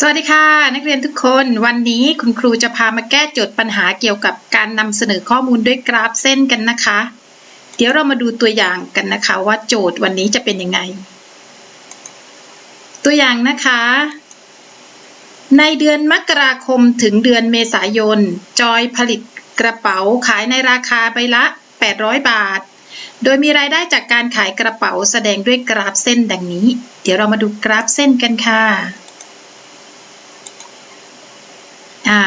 สวัสดีค่ะ นักเรียนทุกคนวันนี้คุณครูจะพามาแก้โจทย์ปัญหาเกี่ยวกับการนำเสนอข้อมูลด้วยกราฟเส้นกันนะคะ เดี๋ยวเรามาดูตัวอย่างกันนะคะว่าโจทย์วันนี้จะเป็นยังไง ตัวอย่างนะคะ ในเดือนมกราคมถึงเดือนเมษายน จอยผลิตกระเป๋าขายในราคาใบละ 800 บาท โดยมีรายได้จากการขายกระเป๋าแสดงด้วยกราฟเส้นดังนี้ เดี๋ยวเรามาดูกราฟเส้นกันค่ะ อ่า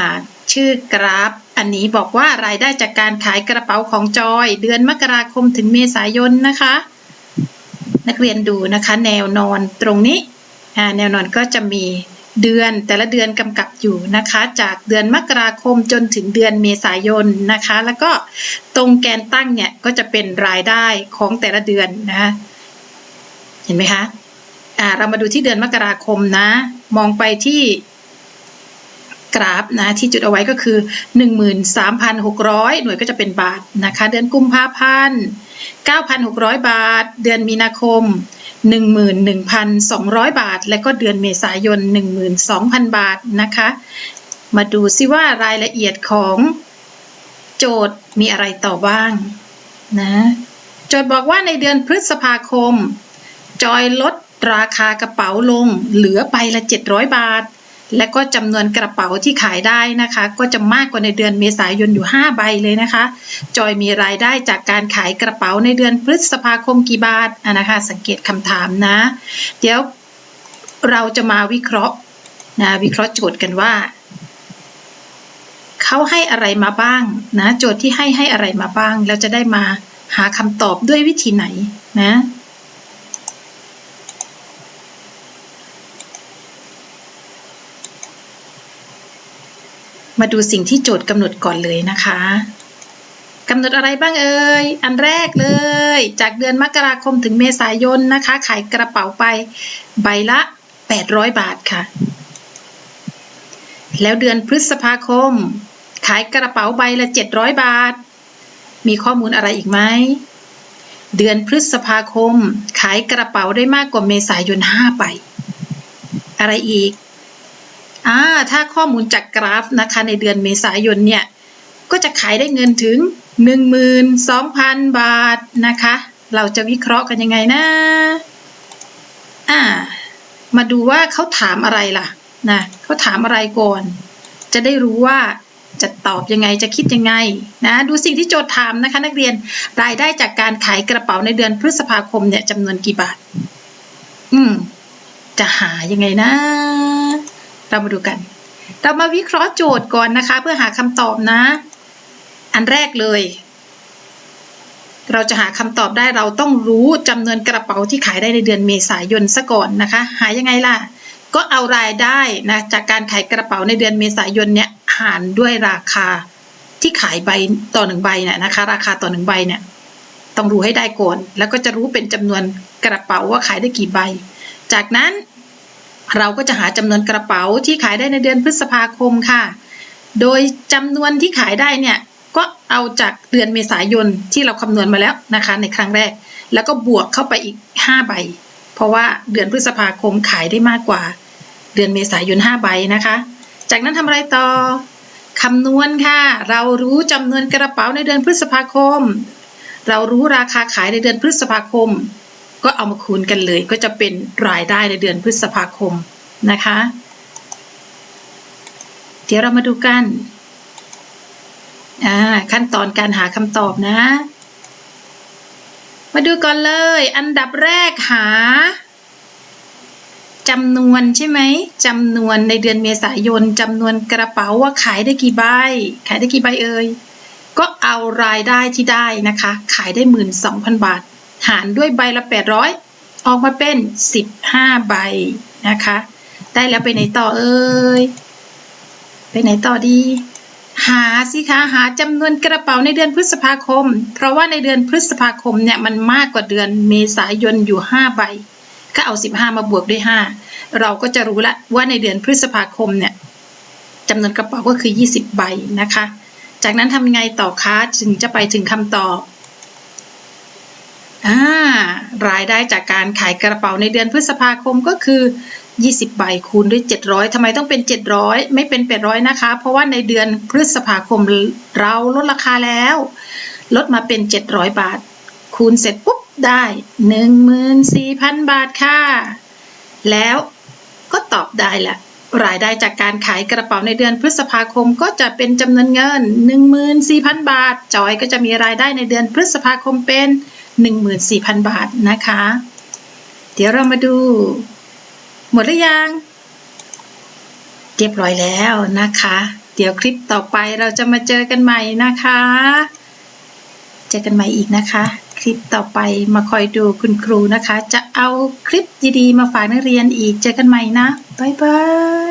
ชื่อกราฟ อันนี้บอกว่ารายได้จากการขายกระเป๋าของจอย เดือนมกราคมถึงเมษายนนะคะ นักเรียนดูนะคะ แนวนอนตรงนี้อ่าแนวนอนก็จะมีเดือนแต่ละเดือนกำกับอยู่นะคะ จากเดือนมกราคมจนถึงเดือนเมษายนนะคะ แล้วก็ตรงแกนตั้งเนี่ยก็จะเป็นรายได้ของแต่ละเดือนนะคะเห็นไหมคะอ่าเรามาดูที่เดือนมกราคมนะ มองไปที่ กราฟนะที่จุดเอาไว้ก็คือ 13,600 หน่วยก็จะเป็นบาทนะคะ เดือนกุมภาพันธ์9,600 บาท เดือนมีนาคม 11,200 บาท และก็เดือนเมษายน 12,000 บาทนะคะ มาดูซิว่ารายละเอียดของโจทย์มีอะไรต่อบ้างนะโจทย์บอกว่าในเดือนพฤษภาคม จอยลดราคากระเป๋าลงเหลือใบละ 700 บาท และก็จำนวนกระเป๋าที่ขายได้นะคะ ก็จะมากกว่าในเดือนเมษายนอยู่ 5 ใบเลยนะคะ จอยมีรายได้จากการขายกระเป๋าในเดือนพฤษภาคมกี่บาทอะนะคะ สังเกตคำถามนะ เดี๋ยวเราจะมาวิเคราะห์นะวิเคราะห์โจทย์กันว่าเขาให้อะไรมาบ้างนะ โจทย์ที่ให้ให้อะไรมาบ้าง แล้วจะได้มาหาคำตอบด้วยวิธีไหนนะ มาดูสิ่งที่โจทย์กำหนดก่อนเลยนะคะกำหนดอะไรบ้างเอ่ย อันแรกเลย จากเดือนมกราคมถึงเมษายนนะคะ ขายกระเป๋าไปใบละ 800 บาทค่ะ แล้วเดือนพฤษภาคม ขายกระเป๋าใบละ 700 บาท มีข้อมูลอะไรอีกไหม เดือนพฤษภาคม ขายกระเป๋าได้มากกว่าเมษายน 5 ใบ อะไรอีก ถ้าข้อมูลจากกราฟนะคะในเดือนเมษายนเนี่ยก็จะขายได้เงินถึง 12,000 บาทนะคะ เราจะวิเคราะห์กันยังไงนะอ่ามาดูว่าเขาถามอะไรล่ะนะเขาถามอะไรก่อน จะได้รู้ว่าจะตอบยังไงจะคิดยังไงนะดูสิ่งที่โจทย์ถามนะคะ นักเรียนรายได้จากการขายกระเป๋าในเดือนพฤษภาคมเนี่ยจำนวนกี่บาท อืม จะหายังไงนะ เรามาดูกัน เรามาวิเคราะห์โจทย์ก่อนนะคะ เพื่อหาคำตอบนะ อันแรกเลย เราจะหาคำตอบได้เราต้องรู้จำนวนกระเป๋าที่ขายได้ในเดือนเมษายนซะก่อนนะคะ หายังไงล่ะ ก็เอารายได้นะจากการขายกระเป๋าในเดือนเมษายนเนี่ยหารด้วยราคาที่ขายใบต่อหนึ่งใบเนี่ยนะคะ ราคาต่อหนึ่งใบเนี่ยต้องรู้ให้ได้ก่อน แล้วก็จะรู้เป็นจำนวนกระเป๋าว่าขายได้กี่ใบ จากนั้น เราก็จะหาจำนวนกระเป๋าที่ขายได้ในเดือนพฤษภาคมค่ะ โดยจำนวนที่ขายได้เนี่ยก็เอาจากเดือนเมษายนที่เราคำนวณมาแล้วนะคะในครั้งแรก แล้วก็บวกเข้าไปอีก 5 ใบ เพราะว่าเดือนพฤษภาคมขายได้มากกว่า เดือนเมษายน 5 ใบนะคะ จากนั้นทำอะไรต่อคำนวณค่ะ เรารู้จำนวนกระเป๋าในเดือนพฤษภาคม เรารู้ราคาขายในเดือนพฤษภาคม ก็เอามาคูณกันเลย ก็จะเป็นรายได้ในเดือนพฤษภาคมนะคะ เดี๋ยวเรามาดูกันอ่าขั้นตอนการหาคำตอบนะ มาดูก่อนเลย อันดับแรกหาจำนวนใช่ไหมจำนวนในเดือนเมษายนจำนวนกระเป๋าว่าขายได้กี่ใบ ขายได้กี่ใบเอ่ยก็เอารายได้ที่ได้นะคะ ขายได้หมื่นสองพันบาท หารด้วยใบละแปดร้ออกมาเป็นสิบห้าใบนะคะ ได้แล้วไปไหนต่อเอ่ยไปไหนต่อดี หาสิคะหาจำนวนกระเป๋าในเดือนพฤษภาคม เพราะว่าในเดือนพฤษภาคมเนี่ยมันมากกว่าเดือนเมษายนอยู่ 5 ใบ ก็เอา 15 มาบวกด้วย 5 เราก็จะรู้ละว่าในเดือนพฤษภาคมเนี่ยจำนวนกระเป๋าก็คือ 20 ใบนะคะ จากนั้นทำไงต่อคะถึงจะไปถึงคำตอบ รายได้จากการขายกระเป๋าในเดือนพฤษภาคมก็คือ 20 ใบคูณด้วย 700ทำไมต้องเป็น 700 ไม่เป็น 800 นะคะ เพราะว่าในเดือนพฤษภาคมเราลดราคาแล้ว ลดมาเป็น 700 บาท คูณเสร็จปุ๊บได้ 14,000 บาทค่ะ แล้วก็ตอบได้ละรายได้จากการขายกระเป๋าในเดือนพฤษภาคมก็จะเป็นจำนวนเงิน 14,000 บาท จอยก็จะมีรายได้ในเดือนพฤษภาคมเป็น 14,000 บาทนะคะ เดี๋ยวเรามาดู หมดหรือยังเรียบร้อยแล้วนะคะ เดี๋ยวคลิปต่อไปเราจะมาเจอกันใหม่นะคะ เจอกันใหม่อีกนะคะ คลิปต่อไปมาคอยดูคุณครูนะคะ จะเอาคลิปดีๆมาฝากนักเรียนอีกเจอกันใหม่นะบ๊ายบาย